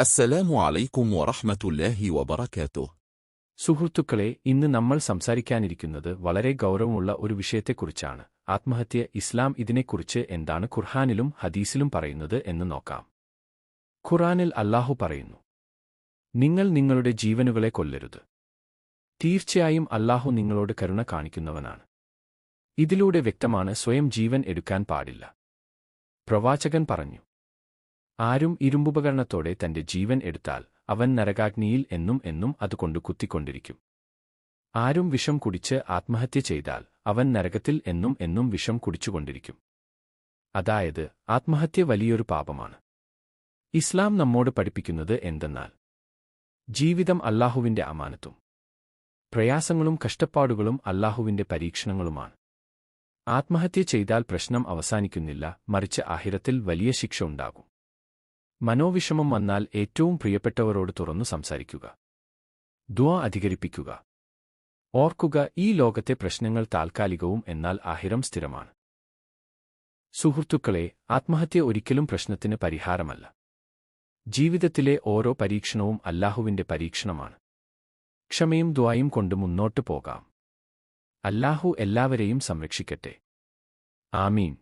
അസ്സലാമു അലൈക്കും വറഹ്മത്തുല്ലാഹി വബറകാതുഹു. സുഹൃത്തുക്കളെ ഇന്ന് നമ്മൾ സംസാരിക്കാനിരിക്കുന്നത് വളരെ ഗൗരവമുള്ള ഒരു വിഷയത്തെക്കുറിച്ചാണ്. ആത്മഹത്യ ഇസ്ലാം ഇതിനെക്കുറിച്ച് എന്താണ് ഖുർഹാനിലും ഹദീസിലും പറയുന്നത് എന്ന് നോക്കാം. ഖുറാനിൽ അല്ലാഹു പറയുന്നു നിങ്ങൾ നിങ്ങളുടെ ജീവനുകളെ കൊല്ലരുത്. തീർച്ചയായും അല്ലാഹു നിങ്ങളോട് കരുണ കാണിക്കുന്നവനാണ്. ഇതിലൂടെ വ്യക്തമാണ് സ്വയം ജീവൻ എടുക്കാൻ പാടില്ല. പ്രവാചകൻ പറഞ്ഞു ആരും ഇരുമ്പുപകരണത്തോടെ തന്റെ ജീവൻ എടുത്താൽ അവൻ നരകാഗ്നിയിൽ എന്നും എന്നും അതുകൊണ്ട് കുത്തിക്കൊണ്ടിരിക്കും. ആരും വിഷം കുടിച്ച് ആത്മഹത്യ ചെയ്താൽ അവൻ നരകത്തിൽ എന്നും എന്നും വിഷം കുടിച്ചുകൊണ്ടിരിക്കും. അതായത് ആത്മഹത്യ വലിയൊരു പാപമാണ്. ഇസ്ലാം നമ്മോട് പഠിപ്പിക്കുന്നത് എന്തെന്നാൽ ജീവിതം അല്ലാഹുവിന്റെ അമാനത്തും പ്രയാസങ്ങളും കഷ്ടപ്പാടുകളും അല്ലാഹുവിന്റെ പരീക്ഷണങ്ങളുമാണ്. ആത്മഹത്യ ചെയ്താൽ പ്രശ്നം അവസാനിക്കുന്നില്ല മറിച്ച് ആഹിരത്തിൽ വലിയ ശിക്ഷ ഉണ്ടാകും. മനോവിഷമം വന്നാൽ ഏറ്റവും പ്രിയപ്പെട്ടവരോട് തുറന്നു സംസാരിക്കുക. ദുആ അധികരിപ്പിക്കുക. ഓർക്കുക ഈ ലോകത്തെ പ്രശ്നങ്ങൾ താൽക്കാലികവും എന്നാൽ ആഹിരം സ്ഥിരമാണ്. സുഹൃത്തുക്കളെ ആത്മഹത്യ ഒരിക്കലും പ്രശ്നത്തിന് പരിഹാരമല്ല. ജീവിതത്തിലെ ഓരോ പരീക്ഷണവും അല്ലാഹുവിന്റെ പരീക്ഷണമാണ്. ക്ഷമയും ദ്വായും കൊണ്ട് മുന്നോട്ടു പോകാം. അല്ലാഹു എല്ലാവരെയും സംരക്ഷിക്കട്ടെ. ആമീൻ.